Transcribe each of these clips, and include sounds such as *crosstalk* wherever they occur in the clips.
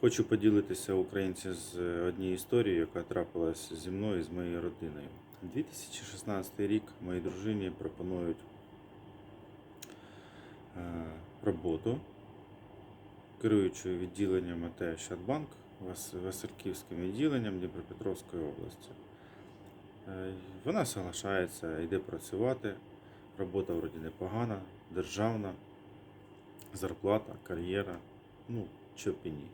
Хочу поділитися українці з однією історією, яка трапилась зі мною і з моєю родиною. 2016 рік моїй дружині пропонують е, роботу керуючою відділенням АТ Ощадбанк Васильківським відділенням Дніпропетровської області. Е, Вона соглашається, йде працювати. Робота вроді непогана, державна, зарплата, кар'єра. Ну, що б і ні.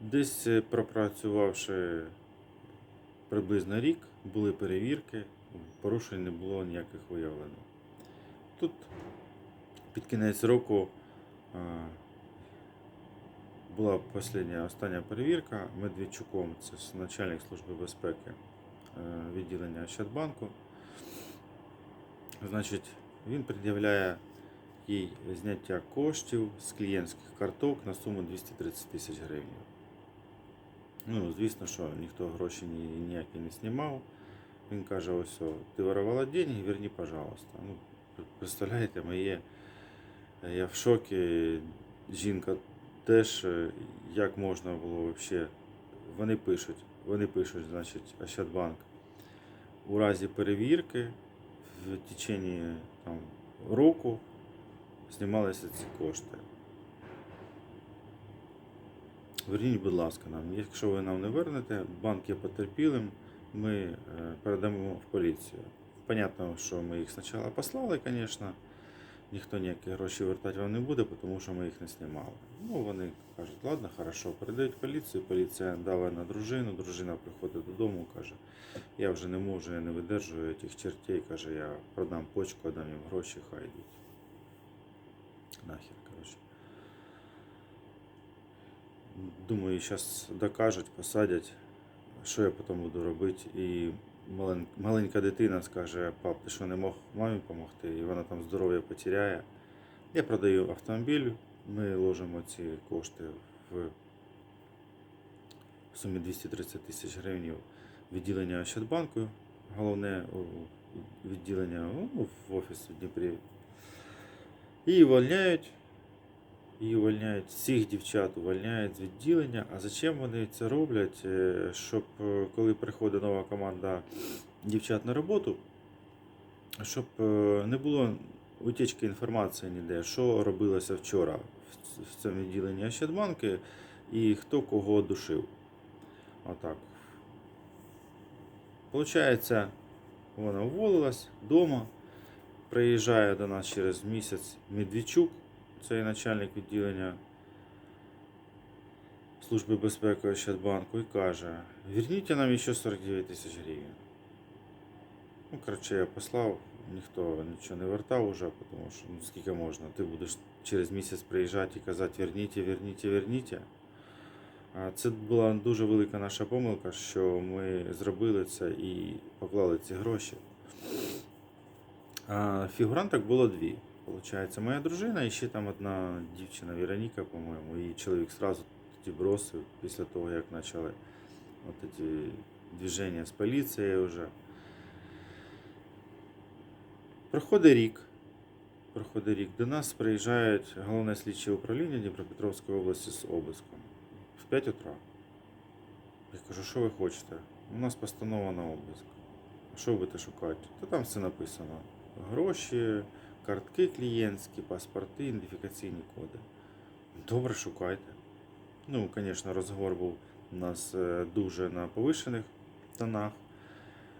Десь е, пропрацювавши приблизно рік, були перевірки, порушень не було ніяких виявлено. Тут під кінець року була остання, остання перевірка Медведчуком, це начальник служби безпеки е, відділення Ощадбанку. Значить, він пред'являє їй зняття коштів з клієнтських карток на суму 230 тисяч гривень. Ну, звісно, що ніхто гроші ні, ніякі не знімав. Він каже: ось, ти воровала деньги, верни, пожалуйста. Ну, представляєте, моє, я в шокі. Жінка теж, е, як можна було взагалі. Вони пишуть, вони пишуть, значить, Ощадбанк. У разі перевірки в течение там, року знімалися ці кошти. Верніть, будь ласка, нам. Якщо ви нам не вернете, банк є потерпілим, ми е, передамо в поліцію. Понятно, що ми їх спочатку послали, звісно. Ніхто ніякі гроші вертати вам не буде, тому що ми їх не знімали. Ну, вони кажуть, ладно, хорошо, передають поліцію, поліція дала на дружину, дружина приходить додому, каже, я вже не можу, я не видержую тих чертей, каже, я продам почку, дам їм гроші, хай йдуть. Нахер, коротше. Думаю, зараз докажуть, посадять, що я потім буду робити. І маленька дитина скаже, пап, ти що не мог мамі допомогти? І вона там здоров'я потеряє. Я продаю автомобіль, ми ложимо ці кошти в в сумі 230 тисяч гривень відділення Ощадбанку, головне відділення ну, в офіс у Дніпрі. І увольняють. І увольняють всіх дівчат, увольняють з відділення. А зачем вони це роблять? Е, Щоб е, коли приходить нова команда дівчат на роботу, щоб е, не було утічки інформації ніде, що робилося вчора в цьому відділенні Ощадбанки і хто кого душив. Отак. Получається, вона уволилась вдома. Приїжджає до нас через місяць Медведчук, цей начальник відділення Служби безпеки Ощадбанку, і каже: верніть нам ще 49 тисяч гривень. Ну, коротше, я послав, ніхто нічого не вертав уже, тому що ну, скільки можна. Ти будеш через місяць приїжджати і казати верніть, верніть, верніть. Це була дуже велика наша помилка, що ми зробили це і поклали ці гроші. Фігуранток було дві. Получається, моя дружина і ще там одна дівчина Вероніка, по-моєму, і чоловік сразу тоді бросив після того, як почали от ці движення з поліцією вже. Проходить рік. Проходить рік. До нас приїжджають головне слідче управління Дніпропетровської області з обиском в 5 утра. Я кажу, що ви хочете? У нас постанова на обиск. А що будете шукати? Та там все написано. Гроші, картки клієнтські, паспорти, ідентифікаційні коди. Добре, шукайте. Ну, звісно, розговор був у нас е, дуже на повишених тонах.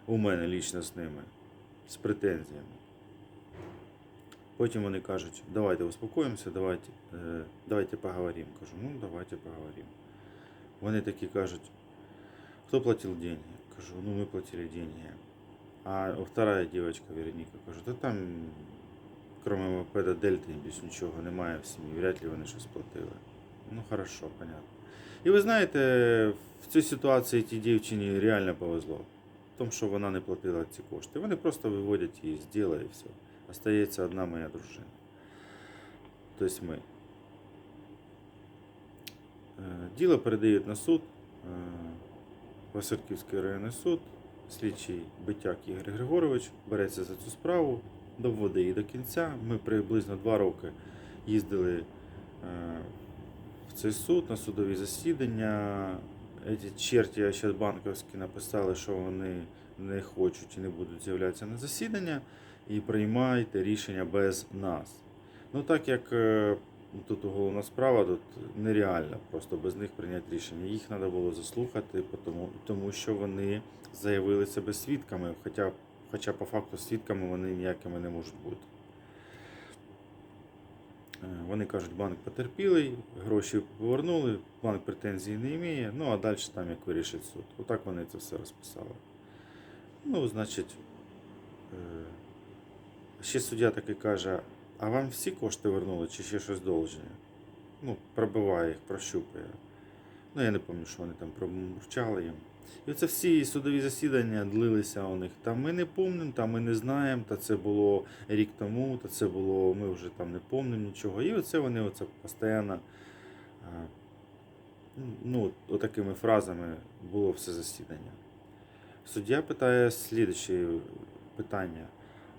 У мене лічно з ними, з претензіями. Потім вони кажуть, давайте успокоїмося, давайте, е, давайте поговоримо. Кажу, ну давайте поговоримо. Вони такі кажуть, хто платив деньги? Кажу, ну ми платили деньги. А вторая девочка, Вероніка, кажу, та там, кроме мопеда Дельти, більш нічого немає в сім'ї, вряд ли вони щось платили. Ну, хорошо, понятно. І ви знаєте, в цій ситуації тій дівчині реально повезло. В тому, що вона не платила ці кошти. Вони просто виводять її з діла і все. Остається одна моя дружина. Тобто ми. Е, Діло передають на суд. е, Васильківський районний суд. Слідчий Битяк Ігор Григорович береться за цю справу, доводить її до кінця. Ми приблизно два роки їздили е, в цей суд на судові засідання. Ці черті Ощадбанківські написали, що вони не хочуть і не будуть з'являтися на засідання і приймайте рішення без нас. Ну так як е, тут головна справа, тут нереально просто без них прийняти рішення. Їх треба було заслухати, тому що вони заявили себе свідками, хоча, хоча по факту свідками вони ніякими не можуть бути. Е, Вони кажуть, банк потерпілий, гроші повернули, банк претензій не має, ну а далі там як вирішить суд. Отак вони це все розписали. Ну, значить, е, ще суддя таки каже, а вам всі кошти вернули чи ще щось должні? Ну, пробиває їх, прощупує. Ну, я не пам'ятаю, що вони там промовчали їм. І оце всі судові засідання длилися у них. Та ми не помнимо, та ми не знаємо, та це було рік тому, та це було, ми вже там не помнимо нічого. І оце вони оце постійно, ну, отакими фразами було все засідання. Суддя питає слідче питання.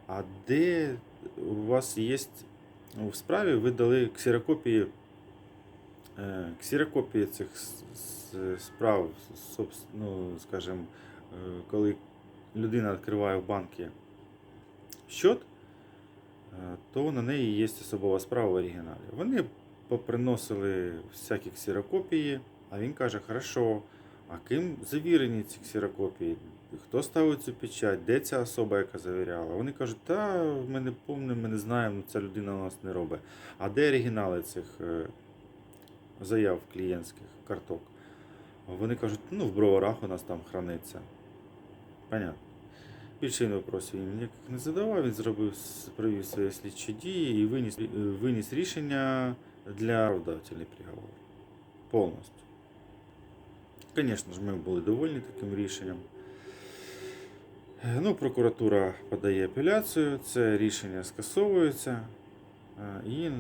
А де у вас є в справі, ви дали ксерокопії, ксерокопії цих справ, ну, скажімо, е, коли людина відкриває в банкі счет, е, то на неї є особова справа в оригіналі. Вони поприносили всякі ксерокопії, а він каже, хорошо, а ким завірені ці ксерокопії? Хто ставив цю печать? Де ця особа, яка завіряла? Вони кажуть, та ми не пам'ятаємо, ми не знаємо, ця людина у нас не робить. А де оригінали цих е, заяв клієнтських карток? Вони кажуть, ну в броварах у нас там храниться. Понятно. Більше він вопросів їм ніяких не задавав, він зробив, провів свої слідчі дії і виніс, е, виніс рішення для оправдательний приговор. Повністю. Звісно ж, ми були довольні таким рішенням. Ну, прокуратура подає апеляцію, це рішення скасовується. Е, І,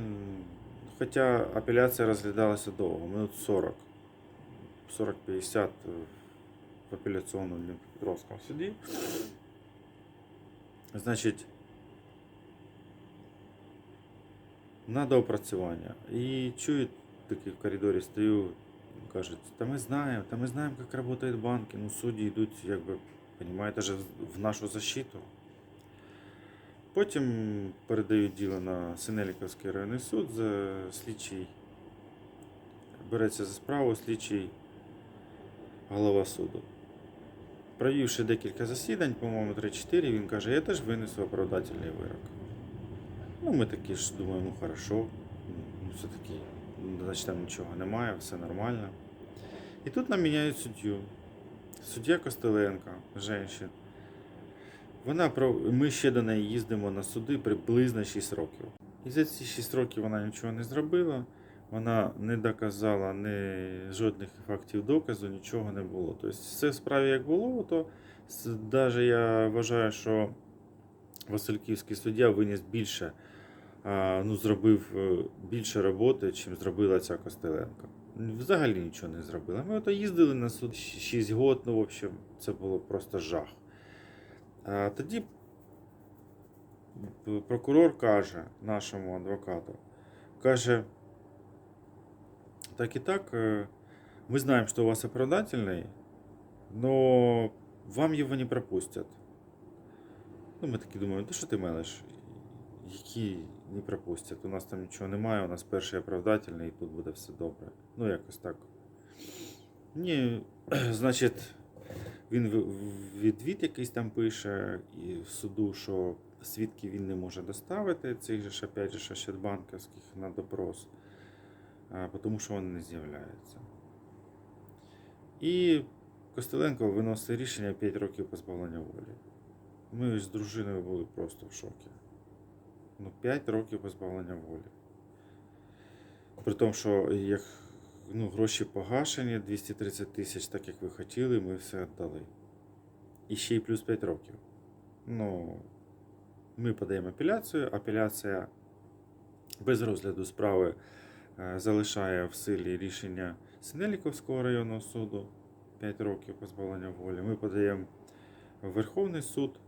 хоча апеляція розглядалася довго, минут 40, 40-50 в апеляційному Дніпропетровському суді. Значить, на доопрацювання. І чую, таки в коридорі стою, кажуть, та ми знаємо, та ми знаємо, як працюють банки. Ну, судді йдуть, якби, понимаєте, же в нашу защиту. Потім передають діло на Синеліковський районний суд, за слідчий береться за справу слідчий голова суду. Провівши декілька засідань, по-моєму, 3-4, він каже, я теж винесу оправдательний вирок. Ну, ми такі ж думаємо, хорошо, ну, все-таки, значить там нічого немає, все нормально. І тут нам міняють суддю. Суддя Костеленко, женщин. Вона. Ми ще до неї їздимо на суди приблизно 6 років. І за ці 6 років вона нічого не зробила, вона не доказала ні жодних фактів доказу, нічого не було. Тобто все в справі як було, то навіть я вважаю, що Васильківський суддя виніс більше, ну, зробив е, більше роботи, чим зробила ця Костеленко. Взагалі нічого не зробила. Ми ото їздили на суд 6 років, ну, в общем, це було просто жах. Тоді прокурор каже нашому адвокату, каже, так і так, е, ми знаємо, що у вас оправдательний, но вам його не пропустять. Ну, ми такі думаємо, та що ти мелиш? Які не пропустять? У нас там нічого немає, у нас перший оправдательний, і тут буде все добре. Ну, якось так. Ні, *clears throat* значить, він відвід якийсь там пише і в суду, що свідків він не може доставити, цих же ж, опять же, Ощадбанківських на допрос, тому що вони не з'являються. І Костеленко виносить рішення 5 років позбавлення волі. Ми з дружиною були просто в шокі. Ну, 5 років позбавлення волі. При тому, що як ну, гроші погашені, 230 тисяч, так як ви хотіли, ми все віддали. І ще й плюс 5 років. Ну, ми подаємо апеляцію. Апеляція без розгляду справи е, залишає в силі рішення Синеліковського районного суду 5 років позбавлення волі. Ми подаємо в Верховний суд,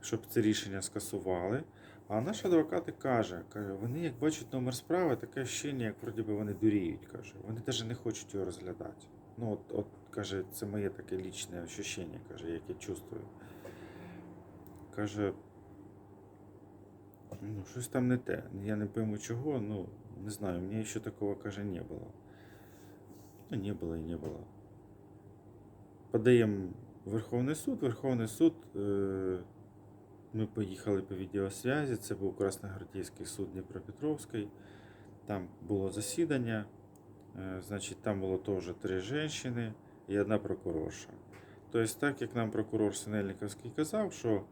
щоб це рішення скасували. А наш адвокат і каже, каже, вони як бачать номер справи, таке ощущення, як вроді би вони дуріють, каже. Вони навіть не хочуть його розглядати. Ну, от, от каже, це моє таке лічне ощущення, каже, як я чувствую. Каже, ну, щось там не те. Я не пойму чого, ну, не знаю, мені ще такого, каже, не було. Ну, не було і не було. Подаємо Верховний суд. Верховний суд. Е- ми поїхали по відеосвязі. Це був Красногвардійський суд Дніпропетровський. Там було засідання. Е, Значить, там було теж три жінки і одна прокурорша. Тобто, так як нам прокурор Синельниковський казав, що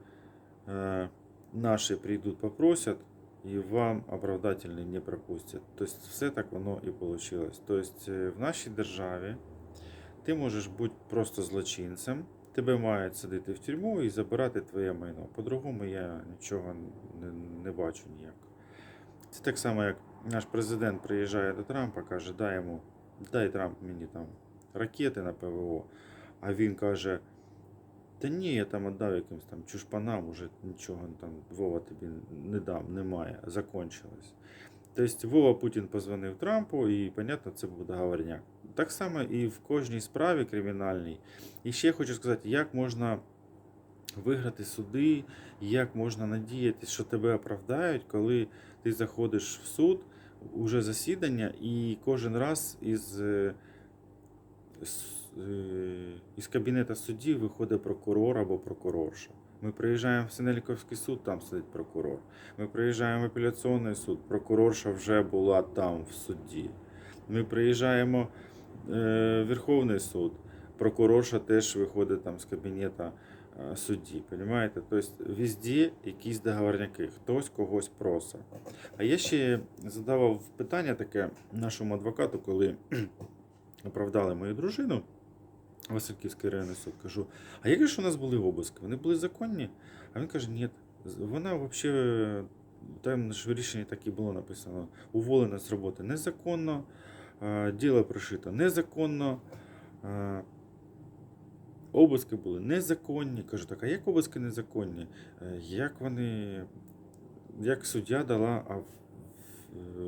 е, наші прийдуть, попросять, і вам оправдательний не пропустять. Тобто, все так воно і вийшло. Тобто, е, в нашій державі ти можеш бути просто злочинцем, тебе мають садити в тюрму і забирати твоє майно. По-другому я нічого не, не бачу ніяк. Це так само, як наш президент приїжджає до Трампа, каже, дай йому, дай Трамп мені там ракети на ПВО. А він каже: Та ні, я там віддав якимсь там чушпанам, уже нічого там Вова тобі не дам, немає, закончилось. Тобто Вова Путін позвонив Трампу, і, понятно, це був договорняк. Так само і в кожній справі кримінальній. І ще хочу сказати, як можна виграти суди, як можна надіятися, що тебе оправдають, коли ти заходиш в суд, уже засідання, і кожен раз із, е, е, із кабінету судді виходить прокурор або прокурорша. Ми приїжджаємо в Синельниковський суд, там сидить прокурор. Ми приїжджаємо в апеляційний суд, прокурорша вже була там в суді. Ми приїжджаємо Верховний суд, прокурорша теж виходить там з кабінету е, судді. Понимаєте? Тобто везде якісь договорняки, хтось когось просить. А я ще задавав питання таке нашому адвокату, коли *clears throat* оправдали мою дружину. Васильківський районний суд кажу, а як ж у нас були обыски? Вони були законні? А він каже, ні. Вона взагалі, там ж в рішенні так і було написано, уволена з роботи незаконно, е, діло прошито незаконно, е, обыски були незаконні. Кажу, так, а як обыски незаконні? Е, Як вони, як суддя дала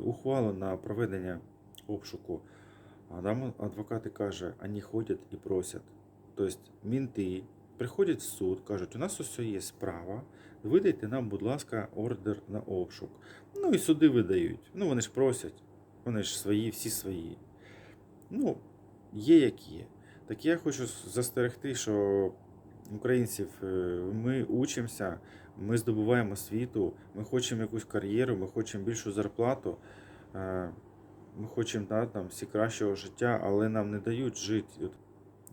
ухвалу на проведення обшуку? А нам адвокати каже, вони ходять і просять. Тобто мінти приходять в суд, кажуть, у нас усе є справа, видайте нам, будь ласка, ордер на обшук. Ну і суди видають. Ну вони ж просять, вони ж свої, всі свої. Ну, є як є. Так я хочу застерегти, що українців е, ми учимося, ми здобуваємо освіту, ми хочемо якусь кар'єру, ми хочемо більшу зарплату. е, Ми хочемо да, там, всі кращого життя, але нам не дають жити,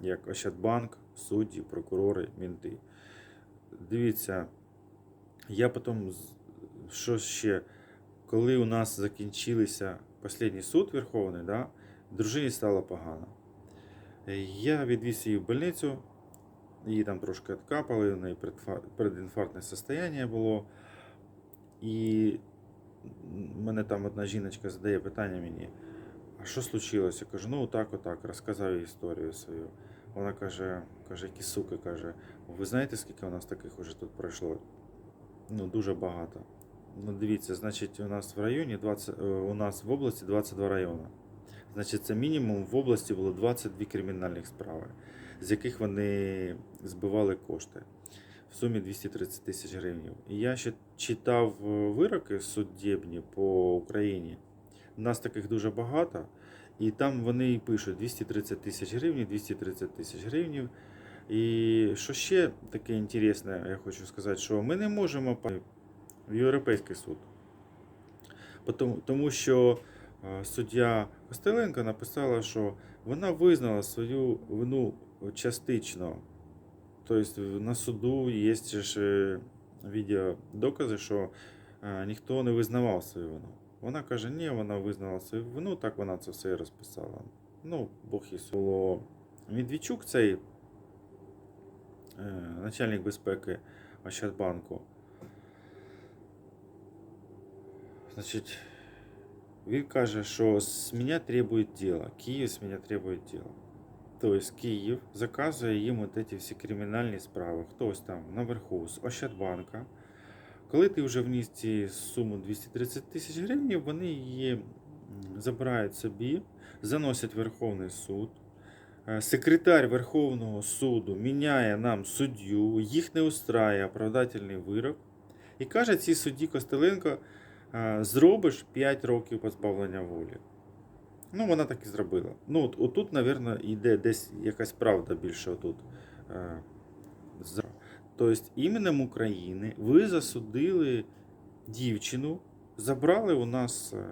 як Ощадбанк, судді, прокурори, мінти. Дивіться, я потім, що ще, коли у нас закінчилися останній суд Верховний, да, дружині стало погано. Е, Я відвіз її в больницю, її там трошки відкапали, у неї предінфарктне состояние було. І мене там одна жіночка задає питання мені, а що случилося? Я кажу, ну отак, отак, розказав їй історію свою. Вона каже, каже, які суки, каже, ви знаєте, скільки у нас таких уже тут пройшло? Ну, дуже багато. Ну, дивіться, значить, у нас в районі 20, е, у нас в області 22 райони. Значить, це мінімум в області було 22 кримінальних справи, з яких вони збивали кошти в сумі 230 тисяч гривень. І я ще читав е, вироки суддєбні по Україні. У нас таких дуже багато. І там вони і пишуть 230 тисяч гривень, 230 тисяч гривень. І що ще таке інтересне, я хочу сказати, що ми не можемо в Європейський суд. Тому, що е, суддя Костеленко написала, що вона визнала свою вину частично. Тобто на суду є ж е, відеодокази, що е, ніхто не визнавав свою вину. Вона каже, ні, вона визнала свою вину, так вона це все і розписала. Ну, Бог і було. Медведчук, цей начальник безпеки Ощадбанку. Значить, він каже, що з мене требують діла. Київ з мене требує діла. Тобто Київ заказує їм от ці всі кримінальні справи. Хтось там наверху з Ощадбанка Коли ти вже вніс ці суму 230 тисяч гривень, вони її забирають собі, заносять Верховний суд. Е, Секретар Верховного суду міняє нам суддю, їх не устраює оправдательний вирок і каже цій судді Костеленко, зробиш 5 років позбавлення волі. Ну, вона так і зробила. Ну, от, отут, мабуть, йде десь якась правда більше отут. Е, Тобто, іменем України ви засудили дівчину, забрали у нас е,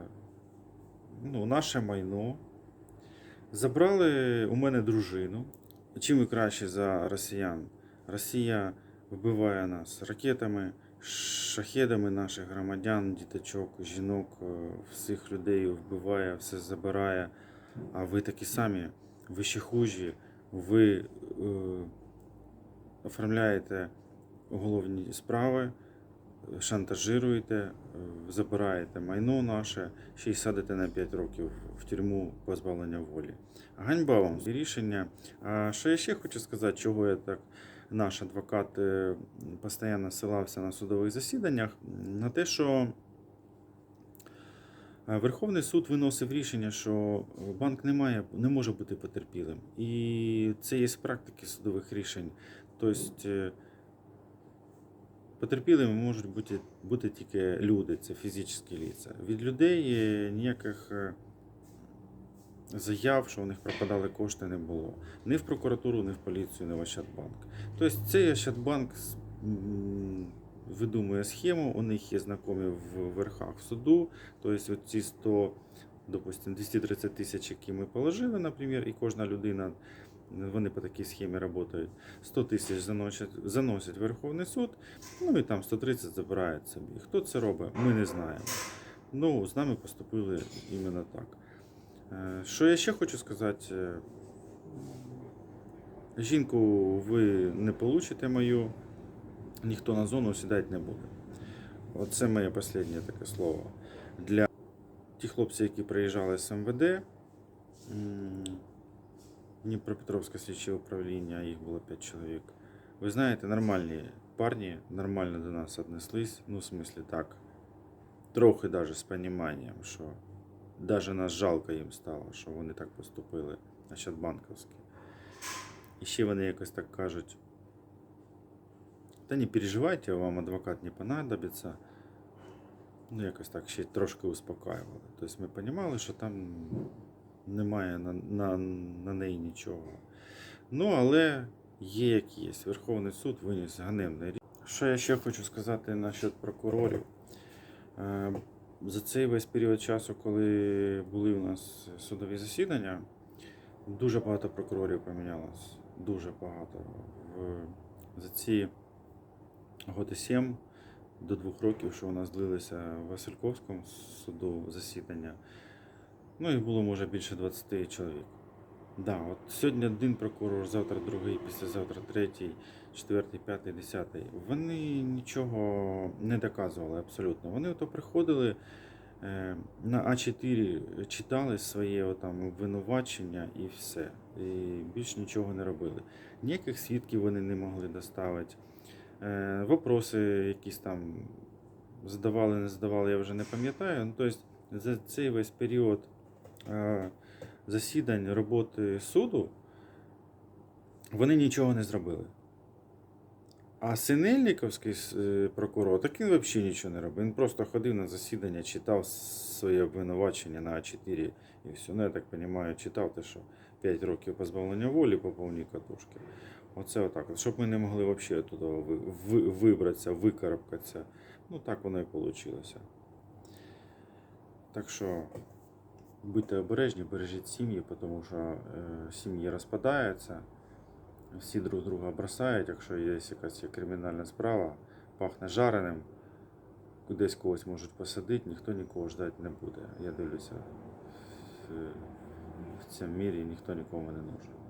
ну, наше майно, забрали у мене дружину. Чим ви краще за росіян? Росія вбиває нас ракетами, шахедами наших громадян, діточок, жінок, е, всіх людей вбиває, все забирає. А ви такі самі, ви ще хужі, ви е, оформляєте уголовні справи, шантажируєте, е, забираєте майно наше, ще й садите на 5 років в тюрму позбавлення волі. Ганьба вам рішення. А що я ще хочу сказати, чого я так наш адвокат е, постійно ссилався на судових засіданнях, на те, що е, Верховний суд виносив рішення, що банк не, має, не може бути потерпілим. І це є з практики судових рішень. Тобто е, потерпілими можуть бути, бути тільки люди, це фізичні лица. Від людей е, ніяких е, заяв, що у них пропадали кошти, не було. Ні в прокуратуру, ні в поліцію, ні в Ощадбанк. Тобто цей Ощадбанк видумує схему, у них є знайомі в верхах суду. Тобто ці 100, допустим, 230 тисяч, які ми положили, наприклад, і кожна людина, вони по такій схемі працюють, 100 тисяч заносять, заносять Верховний суд, ну і там 130 забирають собі. Хто це робить, ми не знаємо. Ну, з нами поступили іменно так. Е, Що я ще хочу сказати? Е, Жінку ви не получите мою, ніхто на зону сідати не буде. Оце моє останнє таке слово. Для тих хлопців, які приїжджали з МВД, Дніпропетровське слідче управління, їх було 5 чоловік. Ви знаєте, нормальні парні, нормально до нас віднеслись. Ну, в смислі, так. Трохи навіть з розумінням, що навіть нас жалко їм стало, що вони так поступили, Ощадбанковські. І ще вони якось так кажуть. Та не переживайте, вам адвокат не понадобиться. Ну, якось так ще трошки успокаювали. Тобто ми розуміли, що там немає на, на, на неї нічого. Ну, але є як є. Верховний суд виніс ганебне рішення. Що я ще хочу сказати насчет прокурорів. За цей весь період часу, коли були у нас судові засідання, дуже багато прокурорів помінялось. Дуже багато. В, за ці годи сім до двох років, що у нас длилися в Васильковському суду засідання. Ну, їх було, може, більше 20 чоловік. Да, от сьогодні один прокурор, завтра другий, післязавтра третій, четвертий, п'ятий, десятий. Вони нічого не доказували абсолютно. Вони то приходили е, на А4, читали своє там обвинувачення і все. І більш нічого не робили. Ніяких свідків вони не могли доставити. Е, вопроси якісь там задавали, не задавали, я вже не пам'ятаю. Ну, тобто за цей весь період е, засідань роботи суду вони нічого не зробили. А Синельниковський е, прокурор, так він взагалі нічого не робив. Він просто ходив на засідання, читав своє обвинувачення на А4 і все. Ну, я так розумію, читав те, що 5 років позбавлення волі по повній катушки. Оце отак. Щоб ми не могли взагалі туди ви, ви, вибратися, викарабкатися. Ну так воно і вийшло. Так що будьте обережні, бережіть сім'ї, тому що е, сім'ї розпадаються, всі друг друга бросають, якщо є якась кримінальна справа, пахне жареним, кудись когось можуть посадити, ніхто нікого ждати не буде. Я дивлюся, в, цьому мірі ніхто нікому не нужен.